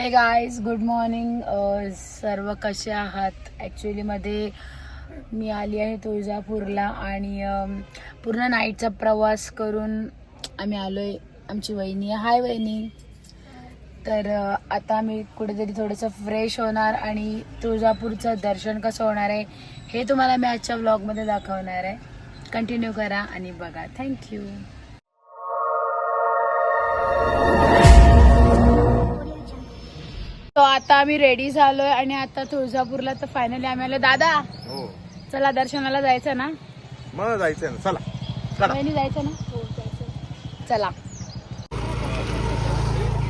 हे guys good morning सर्व कसे आहात? ॲक्च्युलीमध्ये मी आली आहे तुळजापूरला आणि पूर्ण नाईटचा प्रवास करून आम्ही आलो आहे आमची वहिनी आहे. हाय वहिनी. तर आता आम्ही कुठेतरी थोडंसं फ्रेश होणार आणि तुळजापूरचं दर्शन कसं होणार आहे हे तुम्हाला मी आजच्या व्लॉगमध्ये दाखवणार आहे. कंटिन्यू करा आणि बघा. थँक्यू तो आता आम्ही रेडी झालोय आणि आता तुळजापूरला तर फायनली आम्ही आलो. दादा हो. चला दर्शनाला जायचं ना? मग जायचंय ना. चला. चला. जायचं ना? चला.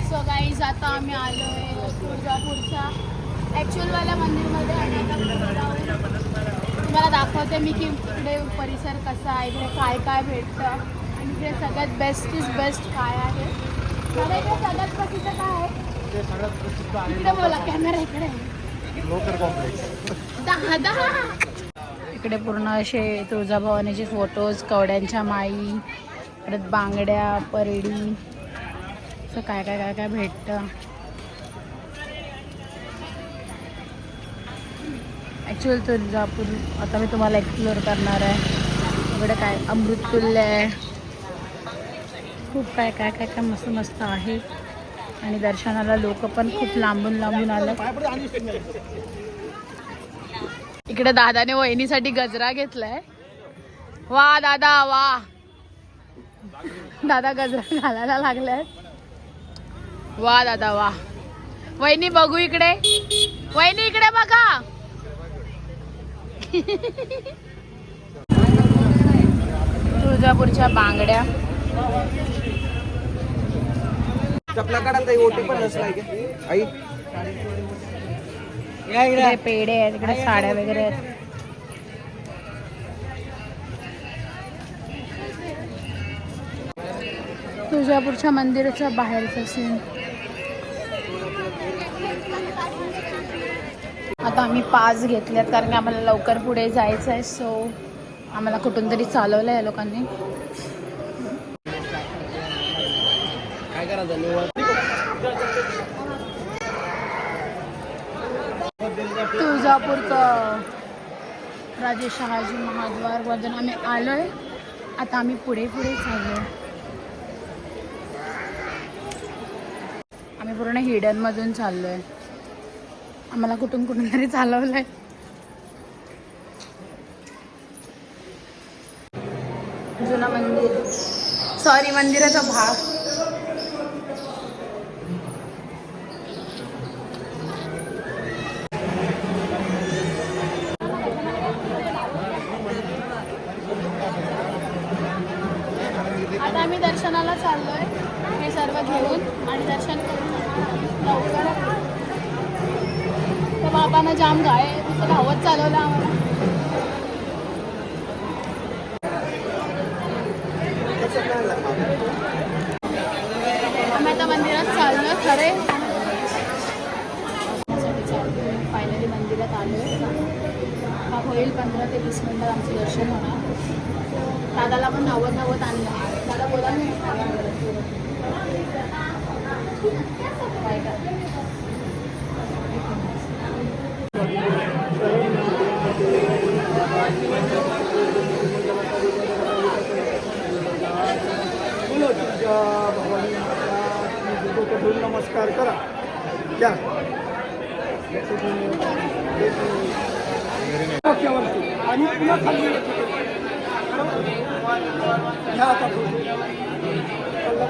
सो गाईज आता आम्ही आलोय तुळजापूरच्या ऍक्च्युअल वाल्या मंदिरमध्ये आणि आता पुढे जाऊन तुम्हाला दाखवते मी की इकडे परिसर कसा आहे इकडे काय काय भेटतं आणि इकडे सगळ्यात बेस्ट इज बेस्ट काय आहे. मला इकडे सगळ्यात प्रसिद्ध काय आहे? कॅमेरा इकडे लोकर कॉम्प्लेक्स दहा दहा. इकडे पूर्ण असे तुळजाभवानीचे फोटोज कवड्यांच्या माई परत बांगड्या परडी. असं काय काय काय काय भेटतं? ॲक्च्युअल तुळजापूर आता मी तुम्हाला एक्सप्लोअर करणार आहे. इकडे काय अमृततुल्य आहे. खूप काय काय काय काय मस्त मस्त आहे. आणि दर्शनाला लोक पण खूप लांबून लांबून आले. इकडे दादाने वहिनीसाठी गजरा घेतलाय. वा दादा वा. दादा गजरा घालायला लागलाय. वा दादा वा. वहिनी बघू इकडे. वहिनी इकडे बघा. तुळजापूरच्या बांगड्या. चपला काढा ताई ओटी पण नसलाय की? आई. इकडे. पेढे आहेत इकडे साड्या वगैरे आहेत. तुळजापूरच्या मंदिराच्या बाहेरचा सीन आता आम्ही पास घेतल्यात कारण की आम्हाला लवकर पुढे जायचं आहे सो आम्हाला कुठून तरी चालवलं आहे लोकांनी. काय करा धन्यवाद? तुळजापूरचं राजे शहाजी महाद्वार वजन आम्ही आलोय. आता आम्ही पुढे पुढे चाललोय. आम्ही पूर्ण हिडन मधून चाललोय. आम्हाला कुठून कुठून तरी चालवलंय. जुना मंदिर. सॉरी मंदिराचा भाग. दर्शनाला चाललो दर्शनाला चाललोय. हे सर्व घेऊन आणि दर्शन करून लवकर तर बाबांना जाम गाय तिथं धावत चालवलं आम्हाला. आम्ही आता मंदिरात चाललोय खरे. फायनली मंदिरात आलो हा होईल पंधरा ते वीस मिनिटात आमचं दर्शन होणार. दादाला पण धावत धावत आणलं दादा बोला ना काय नमस्कार करा. क्या डोक्यावरती आणि पुन्हा खाली घ्या आता.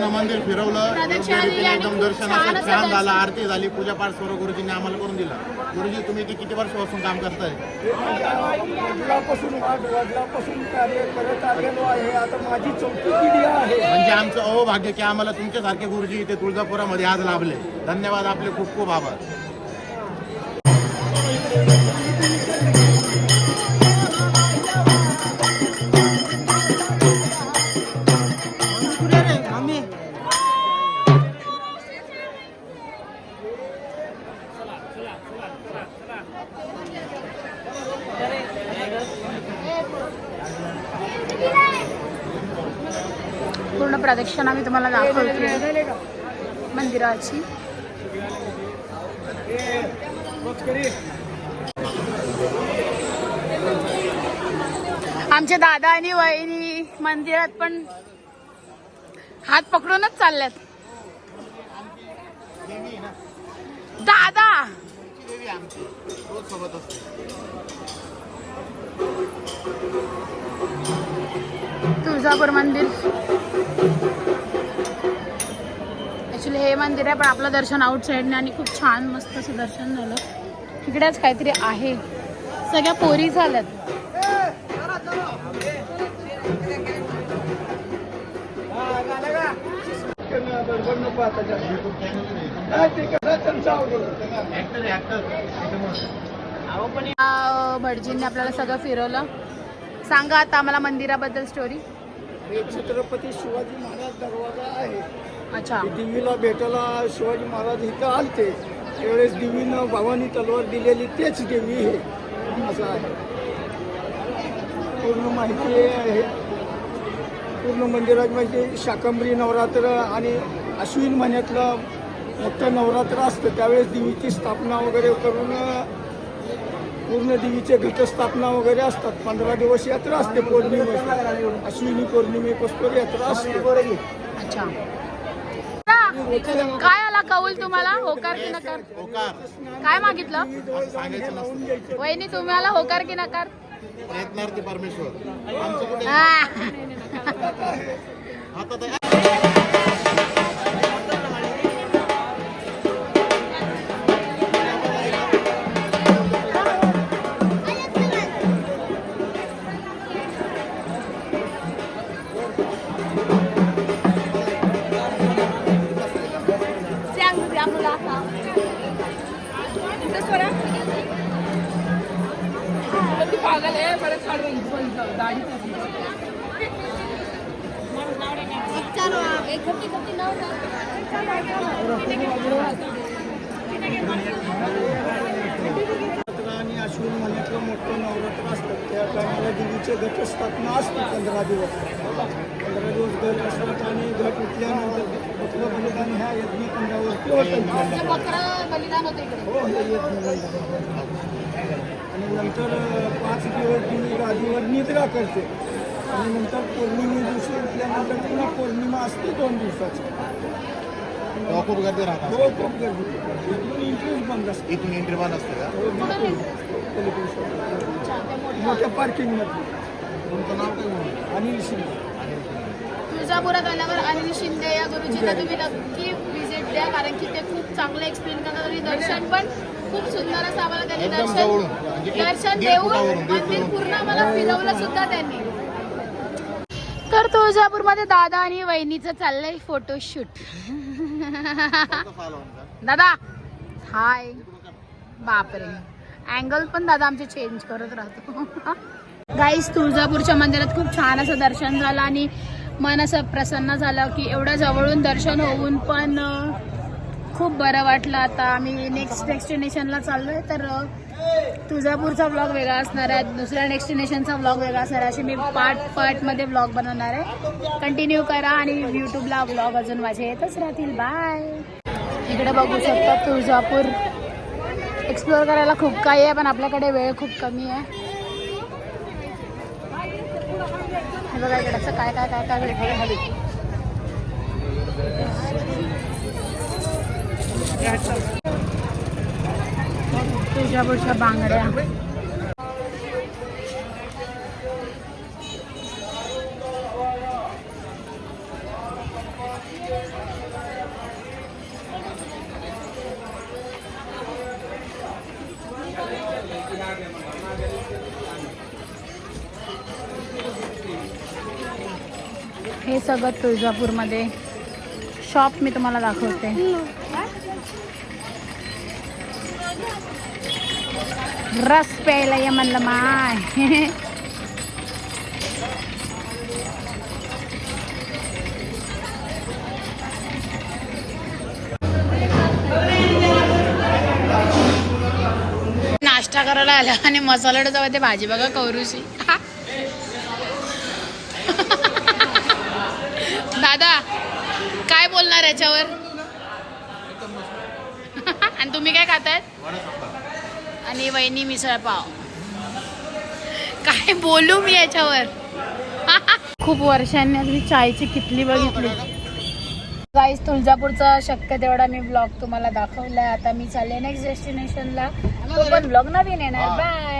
पूर्ण मंदिर फिरवलं. एकदम दर्शन छान असं छान. झालं आरती झाली पूजापाठ सर्व गुरुजींनी आम्हाला करून दिलं. गुरुजी तुम्ही इथे किती वर्षापासून काम करताय? वडिलापासून वाढ वडिलापासून कार्य करत आलेलो आहे आता माझी चौथी पिढी आहे म्हणजे आमचं अहोभाग्य की आम्हाला तुमच्यासारखे गुरुजी इथे तुळजापुरामध्ये आज लाभले. धन्यवाद आपले खूप खूप आभार. प्रदक्षिणा मी तुम्हाला दाखवते. मंदिराची. आमचे दादा आणि वहिनी मंदिरात पण हात पकडूनच चालल्यात. दादा! तुळजापूर मंदिर. ॲक्च्युली हे मंदिर आहे पण आपलं दर्शन आउट साईडने आणि खूप छान मस्त असं दर्शन झालं. तिकडेच काहीतरी आहे. सगळ्या पोरी झाल्यात. भटजींनी आपल्याला सगळं फिरवलं. सांगा आता आम्हाला मंदिराबद्दल स्टोरी हे छत्रपती शिवाजी महाराज दरवाजा आहे. अच्छा. देवीला भेटायला शिवाजी महाराज इथं आलते. त्यावेळेस देवीनं भावानी तलवार दिलेली तेच देवी हे असं आहे. पूर्ण माहिती आहे. पूर्ण मंदिरात म्हणजे शाकंभरी नवरात्र आणि अश्विन महिन्यातलं मोठं नवरात्र असतं. त्यावेळेस देवीची स्थापना वगैरे करून पूर्ण देवीचे घटस्थापना वगैरे असतात. पंधरा दिवस यात्रा असते पौर्णिमे अश्विनी पौर्णिमेपासून यात्रा असते. अच्छा. काय आला कौल तुम्हाला? होकार की नकार? होकार. काय मागितलं? वहिनी तुम्हाला होकार की नकार? प्रयत्नार्थी परमेश्वर आमचं कुठे आ. हातात आहे. नवरात्र आणि अश्विन महिन्यातलं मोठं नवरात्र असतं त्या टायमाला देवीचे घटस्थापना असते पंधरा दिवस पंधरा दिवस घट असतात आणि घट उठल्यानंतर बकरं बलिदान ह्या यज्ञ कुंडावरती होतं बकरं बलिदान होतं इकडे हो हे यज्ञ बलिदान. आणि नंतर पाच दिवस देवी गादीवर निद्रा करते आणि नंतर पौर्णिमे दिवशी उठल्यानंतर पुन्हा पौर्णिमा असते दोन दिवसाची. तेव्हा खूप गर्दी राहतात हो खूप गर्दी. इथून इंटरेस्ट बंद असते. इथून एंट्री बंद असते का? बिलकुल. पलीकडे सोडलं. मोठ्या पार्किंगमध्ये तुमचं नाव काय म्हणून? अनिल शिंदे. तुळजापुरात आल्यावर अनिल शिंदे या गुरुजींना तुम्ही नक्की व्हिजिट द्या कारण की ते खूप चांगलं एक्सप्लेन करतात आणि दर्शन पण खूप सुंदर असं आम्हाला त्यांनी. दर्शन म्हणजे दर्शन देऊन मंदिर. पूर्ण आम्हाला फिरवलं सुद्धा त्यांनी तर तुळजापूरमध्ये दादा आणि वहिनीचं चाललंय फोटोशूट दादा हाय बापरे अँगल पण दादा आमचे चेंज करत राहतो गाईस तुळजापूरच्या मंदिरात खूप छान असं दर्शन झालं आणि मन असं प्रसन्न झालं की एवढं जवळून दर्शन होऊन पण खूप बरं वाटलं आता आम्ही नेक्स्ट डेस्टिनेशनला चाललोय तर तुळजापूरचा ब्लॉग वेगळा असणार आहे दुसऱ्या डेस्टिनेशनचा ब्लॉग वेगळा असणार आहे असे मी पार्ट पार्टमध्ये ब्लॉग बनवणार आहे कंटिन्यू करा आणि यूट्यूबला ब्लॉग अजून माझे येतच राहतील बाय इकडे बघू शकता तुळजापूर एक्सप्लोअर करायला खूप काही आहे पण आपल्याकडे वेळ खूप कमी आहे बघा इकडचं काय काय काय काय भेटलं खाली तुझ्या बशा बांगड्या. हे सगळं तुळजापूरमध्ये. शॉप मी तुम्हाला दाखवते. रस प्यायला ये म्हणलं माय नाश्ता करायला आला आणि मसाला डोसा ते भाजी बघा कौरुशी. दादा काय बोलणार याच्यावर? आणि तुम्ही काय खातायत आणि वहिनी मिसळ पाव. काय बोलू मी याच्यावर? खूप वर्षांनी मी चायची किटली बघितली. गाईस तुळजापूरचा शक्य तेवढा मी ब्लॉग तुम्हाला दाखवलाय. आता मी चालले नेक्स्ट डेस्टिनेशनला तो पण ब्लॉग नवीन येणार बाय